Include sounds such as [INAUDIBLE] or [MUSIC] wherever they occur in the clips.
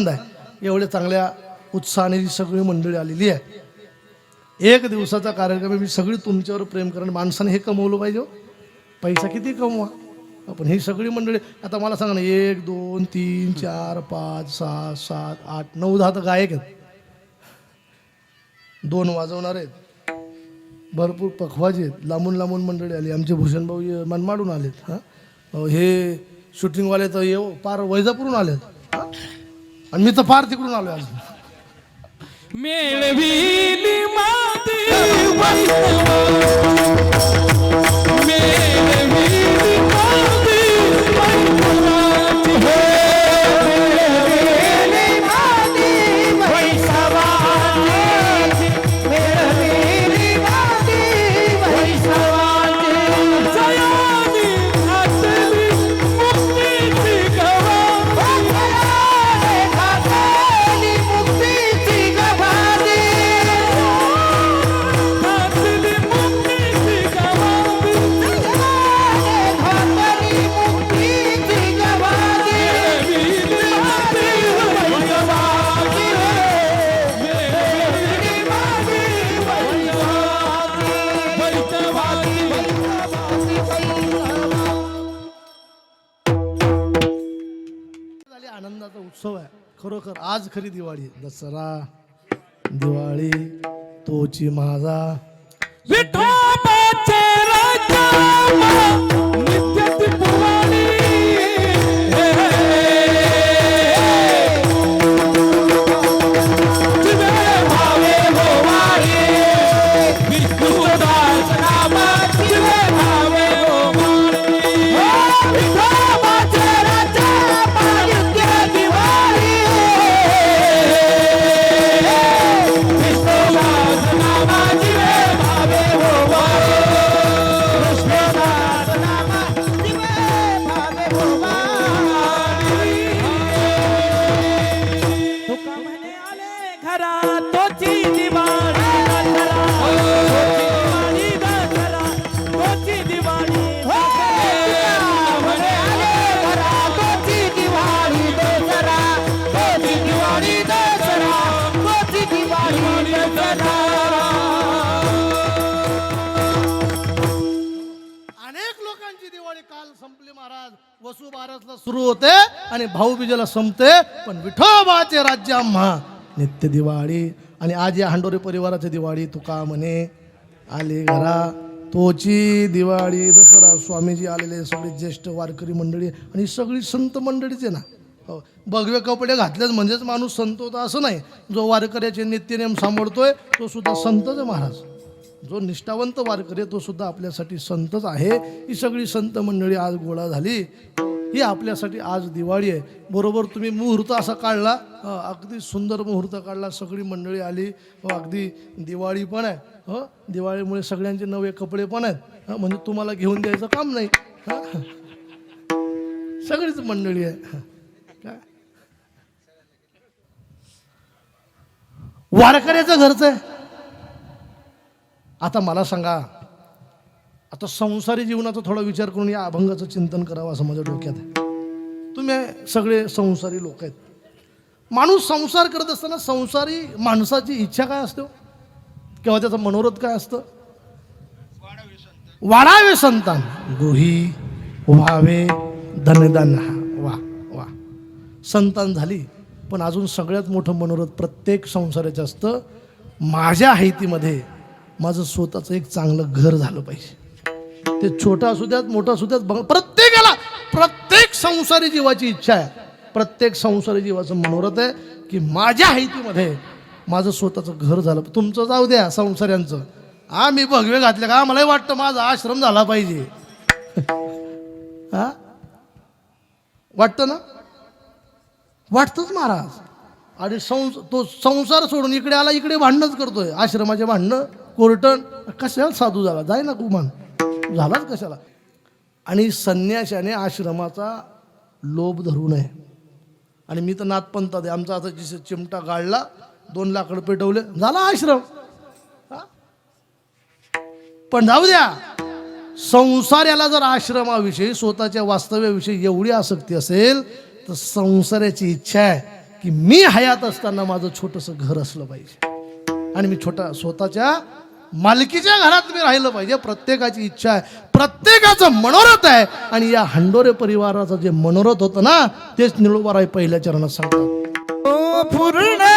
आनंद आहे. एवढ्या चांगल्या उत्साहाने ही सगळी मंडळी आलेली आहे. एक दिवसाचा कार्यक्रम मी सगळी तुमच्यावर प्रेम करण माणसाने हे कमवलं पाहिजे हो. पैसा किती कमवा. आपण ही सगळी मंडळी आता मला सांगा ना एक दोन तीन चार पाच सहा सात आठ नऊ दहा तर गायक आहेत. दोन वाजवणार आहेत. भरपूर पखवाजी आहेत. लांबून लांबून मंडळी आली. आमचे भूषणभाऊ भाऊ मनमाडून आलेत. हां? हे शूटिंगवाले तर येऊ हो, पार वैजापूरून आलेत. आणि मी तर फार तिकडून आलो आज मेळविली माती वैष्णव मेळविली आनंदाचा उत्सव आहे. खरोखर आज खरी दिवाळी दसरा दिवाळी तोची माझा विठोबाचे वसुबारसला सुरू होते आणि भाऊबीजेला संपते पण विठोबाचे राज्य आम्हा. नित्य दिवाळी आणि आज या हांडोरे परिवाराची दिवाळी तुका म्हणे आले घरा. तोची दिवाळी दसरा स्वामीजी आलेले सगळे ज्येष्ठ वारकरी मंडळी आणि ही सगळी संत मंडळीच आहे ना. हो भगवे कपडे घातलेच म्हणजेच माणूस संत होता असं नाही. जो वारकऱ्याचे नित्यनेम सांभाळतोय तो सुद्धा संतच महाराज. जो निष्ठावंत वारकरी आहे, तो सुद्धा आपल्यासाठी संतच आहे. ही सगळी संत मंडळी आज गोळा झाली. ही आपल्यासाठी आज दिवाळी आहे. बरोबर तुम्ही मुहूर्त असा काढला. अगदी सुंदर मुहूर्त काढला. सगळी मंडळी आली. हो, अगदी दिवाळी पण आहे. हो दिवाळीमुळे सगळ्यांचे नवे कपडे पण आहेत. म्हणजे तुम्हाला घेऊन द्यायचं काम नाही. सगळीच मंडळी आहे. काय वारकऱ्याचं घरचं आहे. आता मला सांगा आता संसारी जीवनाचा थोडा विचार करून या अभंगाचं चिंतन करावं असं माझ्या डोक्यात आहे. तुम्ही सगळे संसारी लोक आहेत. माणूस संसार करत असताना संसारी माणसाची इच्छा काय असते हो? किंवा त्याचं मनोरथ काय असतं? वाढावे संतान. गृही व्हावे धनदान. वा वा. संतान झाली पण अजून सगळ्यात मोठं मनोरथ प्रत्येक संसाराचं असतं. माझ्या हायतीमध्ये माझं स्वतःचं एक चांगलं घर झालं पाहिजे. ते छोटं असू द्यात मोठा असू द्यात बघ प्रत्येकाला प्रत्येक संसारी जीवाची इच्छा आहे. प्रत्येक संसारी जीवाचं मनोरथ आहे की माझ्या हायतीमध्ये माझं स्वतःचं घर झालं. तुमचं जाऊ द्या संसाऱ्यांचं. आम्ही भगवे घातले का मलाही वाटतं माझा आश्रम झाला पाहिजे. [LAUGHS] हा वाटतं ना? वाटतंच महाराज. आणि संस तो संसार सोडून इकडे आला इकडे भांडणंच करतोय. आश्रमाचे भांडणं कोर्टन कशाला साधू झाला? जाय ना कुमान झालाच कशाला? आणि संन्याशाने आश्रमाचा लोभ धरू नये. आणि मी तर नाथपंथात आहे. आमचा आता जिथे चिमटा गाळला दोन लाकड पेटवले. झाला आश्रम. हा? पण जाऊ द्या. संसाराला जर आश्रमाविषयी स्वतःच्या वास्तव्याविषयी एवढी आसक्ती असेल तर संसाराची इच्छा आहे की मी हयात असताना माझं छोटंसं घर असलं पाहिजे. आणि मी छोटा स्वतःच्या मालकीच्या घरात मी राहिलं पाहिजे. प्रत्येकाची इच्छा आहे. प्रत्येकाचं मनोरथ आहे. आणि या हंडोरे परिवाराचं जे मनोरथ होतं ना तेच निळोबाराय पहिल्या चरणात सांगतात. पूर्ण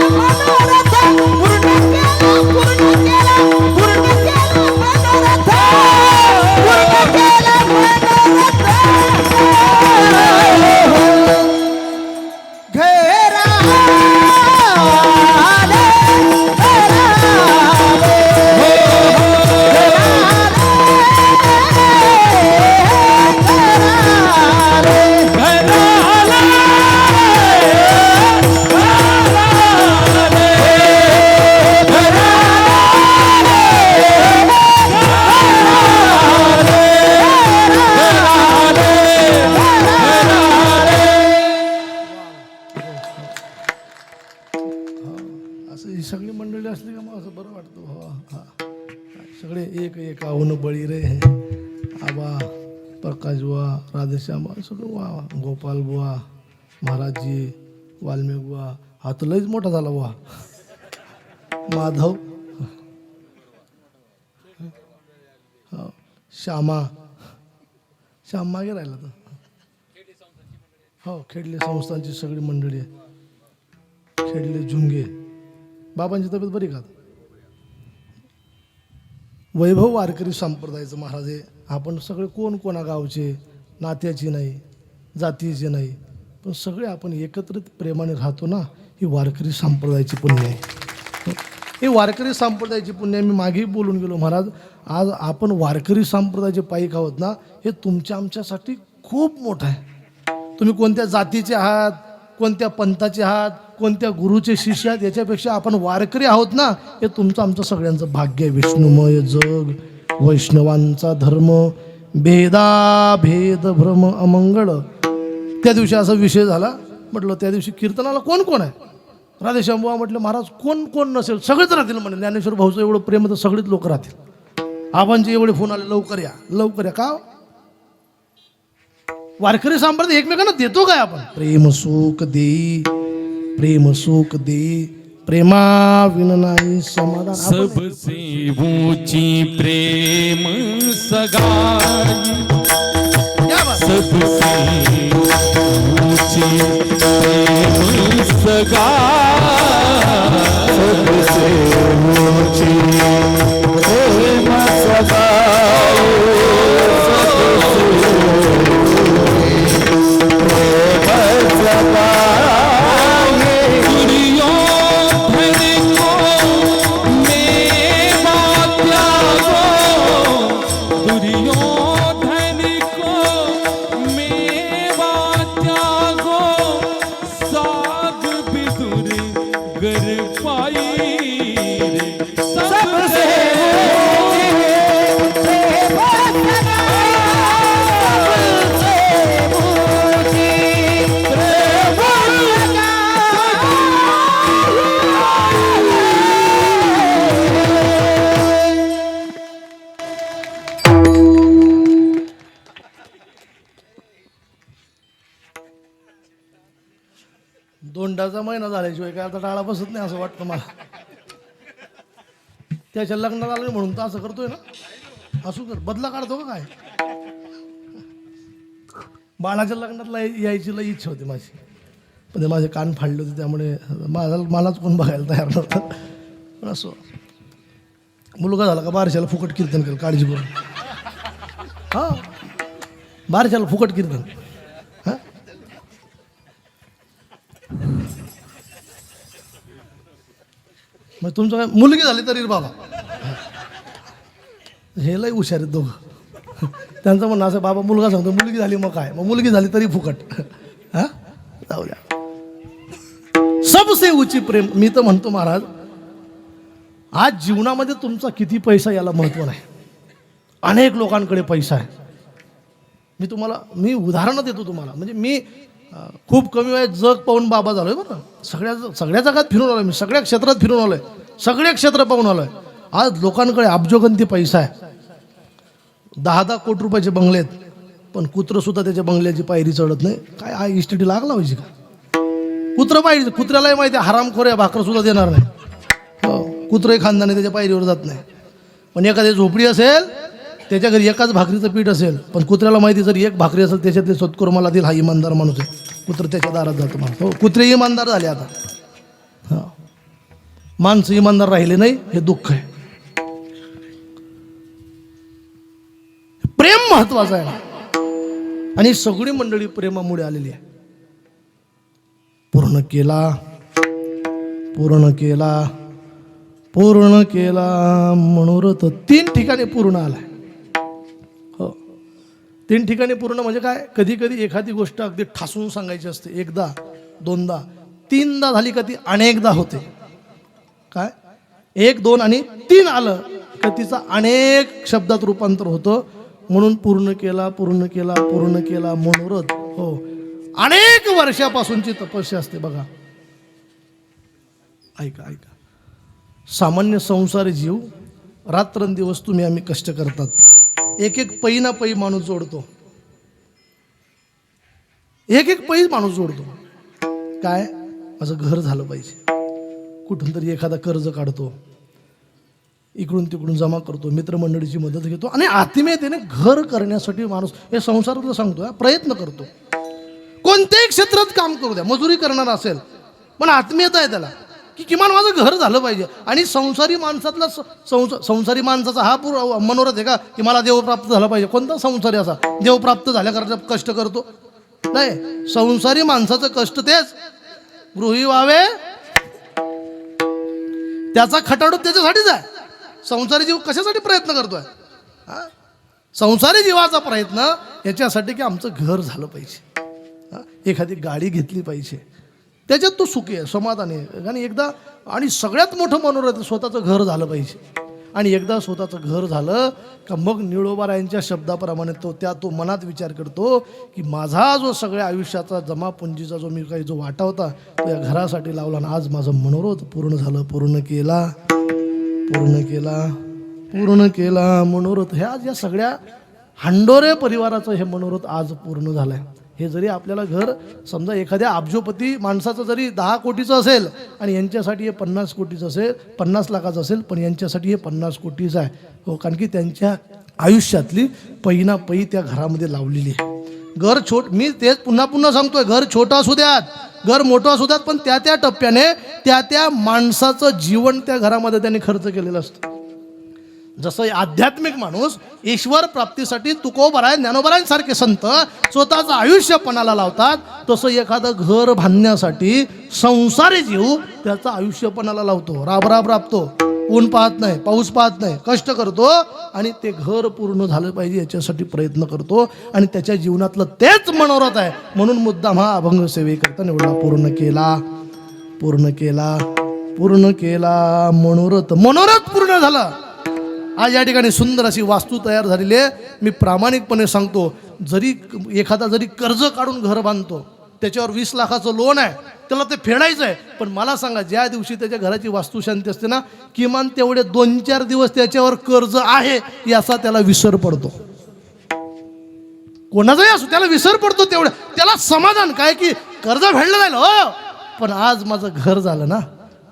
घेरा गोपाल बुवा महाराजजी वाल्मिक बुवा हा तर लईच मोठा झाला बुवा. माधव. हो. श्यामा. श्याम मागे राहिला तर हो खेडले संस्थांची सगळी मंडळी आहे. खेडले झुंगे. बाबांची तब्येत बरी का? वैभव वारकरी संप्रदायाचं महाराज आहे. आपण सगळे कोण कोणा गावचे नात्याची नाही. जातीचे नाही पण सगळे आपण एकत्रित प्रेमाने राहतो ना ही वारकरी संप्रदायाची पुण्य आहे. हे वारकरी संप्रदायाची पुण्य आहे. मी मागेही बोलून गेलो महाराज आज आपण वारकरी संप्रदायाचे पायिक आहोत ना हे तुमच्या आमच्यासाठी खूप मोठं आहे. तुम्ही कोणत्या जातीचे आहात कोणत्या पंथाचे आहात कोणत्या गुरुचे शिष्य आहात याच्यापेक्षा आपण वारकरी आहोत ना हे तुमचं आमचं सगळ्यांचं भाग्य आहे. विष्णुमय जग वैष्णवांचा धर्म भेदा भेद भ्रम अमंगळ. त्या दिवशी असा विषय झाला. म्हटलं त्या दिवशी कीर्तनाला कोण कोण आहे? राधेश्यामबुवा म्हटलं महाराज कोण कोण नसेल? सगळेच राहतील म्हणे. ज्ञानेश्वर भाऊचं एवढं प्रेम तर सगळेच लोक राहतील. आबांचे एवढे फोन आले लवकर या लवकर या. का? वारकरी संप्रदाय एकमेकांना देतो काय आपण? प्रेम सुख देई प्रेम सुख देई प्रेमा विन नाही समाधान. सबसे ऊंची प्रेम सगाई. बात. सबसे ऊंची प्रेम सगाई. सबसे ऊंची दोंडाचा महिना झाल्याशिवाय काय आता टाळा बसत नाही असं वाटतं मला. त्याच्या लग्नात आलं म्हणून तर असं करतोय ना. असू कर बदला काढतो का काय? बाळाच्या लग्नातला यायची लई इच्छा होती माझी. पण ते माझे कान फाडले होते त्यामुळे माझा मलाच कोण बघायला तयार नव्हतं. पण असो मुलगा झाला का बारशाला फुकट कीर्तन केलं काळजी करून हा बारशाला फुकट कीर्तन. मग तुमचं मुलगी झाली तरी बाबा. हे लय हुशार आहेत दोघं. त्यांचं म्हणणं असं बाबा मुलगा सांगतो मुलगी झाली मग काय? मग मुलगी झाली तरी फुकट. हा? जाऊ द्या. सबसे उची प्रेम मी तर म्हणतो महाराज आज जीवनामध्ये तुमचा किती पैसा याला महत्त्व नाही. अनेक लोकांकडे पैसा आहे. मी तुम्हाला मी उदाहरणं देतो तुम्हाला. म्हणजे मी खूप कमी वेळात जग पाहून बाबा झालोय बरं सगळ्या सगळ्या जगात फिरून आलोय मी सगळ्या क्षेत्रात फिरून आलोय. सगळे क्षेत्र पाहून आलोय. आज लोकांकडे अब्जोगंती पैसा आहे. दहा दहा कोटी रुपयाचे बंगले आहेत. पण कुत्रं सुद्धा त्याच्या बंगल्याची पायरी चढत नाही. काय हा इस्टेटी लागला पाहिजे का? कुत्रं पाहिजे कुत्र्यालाही माहिती आहे हरामखोर आहे भाकर सुद्धा देणार नाही. हो कुत्रंही खानदाने त्याच्या पायरीवर जात नाही. पण एखादी झोपडी असेल त्याच्या घरी एकाच भाकरीचं पीठ असेल पण कुत्र्याला माहिती जर एक भाकरी असेल त्याच्यातले सत्कर मला देईल हा इमानदार माणूस आहे. कुत्र त्याच्या दारात जातो माणूस. हो कुत्रे इमानदार झाले आता. हां. माणसं इमानदार राहिले नाही हे दुःख आहे. प्रेम महत्वाचं आहे. आणि सगळी मंडळी प्रेमामुळे आलेली आहे. पूर्ण केला पूर्ण केला पूर्ण केला मनोरथ तीन ठिकाणी पूर्ण आलाय. हो. तीन ठिकाणी पूर्ण म्हणजे काय? कधी कधी एखादी गोष्ट अगदी ठासून सांगायची असते. एकदा दोनदा तीनदा झाली का ती अनेकदा होते. काय? एक दोन आणि तीन आलं तर तिचा अनेक शब्दात रूपांतर होतं. म्हणून पूर्ण केला पूर्ण केला पूर्ण केला मनोरथ. हो. अनेक वर्षापासूनची तपस्या असते बघा. ऐका ऐका. सामान्य संसारी जीव रात्रंदिवस तुम्ही आम्ही कष्ट करतात. एक एक पै ना पै माणूस जोडतो. एक एक पै माणूस जोडतो. काय? माझं घर झालं पाहिजे. कुठून तरी एखादा कर्ज काढतो इकडून तिकडून जमा करतो मित्रमंडळीची मदत घेतो आणि आत्मीयतेने घर करण्यासाठी माणूस हे संसारातलं सांगतो प्रयत्न करतो. कोणत्याही क्षेत्रात काम करू द्या मजुरी करणार असेल पण आत्मीयता आहे त्याला. की किमान माझं घर झालं पाहिजे. आणि संसारी माणसातला संस संसारी माणसाचा हा पूर मनोरथ आहे का? की मला देवप्राप्त झालं झाला पाहिजे. कोणता संसारी असा? देवप्राप्त झाल्याकरता कष्ट करतो. नाही संसारी माणसाचं कष्ट तेच. गृही व्हावे त्याचा खटाडू त्याच्यासाठीच आहे. संसारी जीव कशासाठी प्रयत्न करतोय? हा? संसारी जीवाचा प्रयत्न याच्यासाठी की आमचं घर झालं पाहिजे. एखादी गाडी घेतली पाहिजे. त्याच्यात तो सुखी आहे समाधानी आहे. आणि एकदा आणि सगळ्यात मोठं मनोरथ स्वतःचं घर झालं पाहिजे. आणि एकदा स्वतःचं घर झालं का मग निळोबारायांच्या शब्दाप्रमाणे तो त्या तो मनात विचार करतो की माझा जो सगळ्या आयुष्याचा जमापुंजीचा जो मी काही जो वाटा होता तो या घरासाठी लावला आणि आज माझं मनोरथ पूर्ण झालं पूर्ण केला पूर्ण केला पूर्ण केला. मनोरथ ह्या या सगळ्या हांडोरे परिवाराचं हे मनोरथ आज पूर्ण झालं आहे हे जरी आपल्याला घर समजा एखाद्या अब्जोपती माणसाचं जरी दहा कोटीचं असेल आणि यांच्यासाठी हे पन्नास कोटीचं असेल पन्नास लाखाचं असेल पण यांच्यासाठी हे पन्नास कोटीचं आहे. हो कारण की त्यांच्या आयुष्यातली पै ना पै त्या घरामध्ये लावलेली आहे. घर छोट मी तेच पुन्हा पुन्हा सांगतोय घर छोटं असू द्यात घर मोठं असू द्यात पण त्या त्या टप्प्याने त्या त्या माणसाचं जीवन त्या घरामध्ये त्यांनी खर्च केलेलं असतं. जसं आध्यात्मिक माणूस ईश्वर प्राप्तीसाठी तुकोबराय ज्ञानोबरायांसारखे संत स्वतःचं आयुष्य पणाला लावतात. तसं एखादं घर बांधण्यासाठी संसारी जीव त्याचं आयुष्य पणाला लावतो. राबराब राबतो ऊन पाहत नाही पाऊस पाहत नाही कष्ट करतो आणि ते घर पूर्ण झालं पाहिजे याच्यासाठी प्रयत्न करतो आणि त्याच्या जीवनातलं तेच मनोरथ आहे. म्हणून मुद्दाम हा अभंग सेवेकरता निवडा पूर्ण केला पूर्ण केला पूर्ण केला. मनोरथ मनोरथ पूर्ण झाला. आज या ठिकाणी सुंदर अशी वास्तू तयार झालेली आहे. मी प्रामाणिकपणे सांगतो जरी एखादा जरी कर्ज काढून घर बांधतो त्याच्यावर वीस लाखाचं लोन आहे त्याला ते फेडायचं आहे. पण मला सांगा ज्या दिवशी त्याच्या घराची वास्तुशांती असते ना किमान तेवढे दोन चार दिवस त्याच्यावर कर्ज आहे याचा त्याला विसर पडतो. कोणाचाही असो त्याला विसर पडतो तेवढं. त्याला समाधान काय की कर्ज फेडलं जाईल हो. पण आज माझं घर झालं ना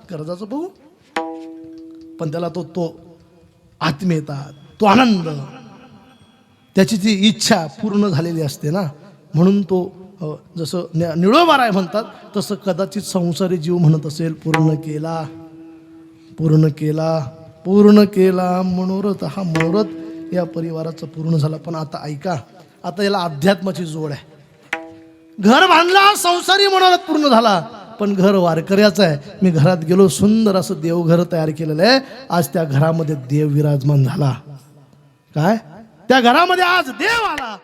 कर्जाचं बघू. पण त्याला तो तो आत्मीयता तो आनंद. त्याची ती इच्छा पूर्ण झालेली असते ना म्हणून तो जसं निळोबाराय म्हणतात तसं कदाचित संसारी जीव म्हणत असेल पूर्ण केला पूर्ण केला पूर्ण केला मनोरथ हा मनोरथ या परिवाराचा पूर्ण झाला. पण आता ऐका आता याला अध्यात्माची जोड आहे. घर बांधला संसारी मनोरथ पूर्ण झाला. पण घर वारकऱ्याचं आहे. मी घरात गेलो सुंदर असं देवघर तयार केलेलं आहे. आज त्या घरामध्ये देव विराजमान झाला. काय? त्या घरामध्ये आज देव आला.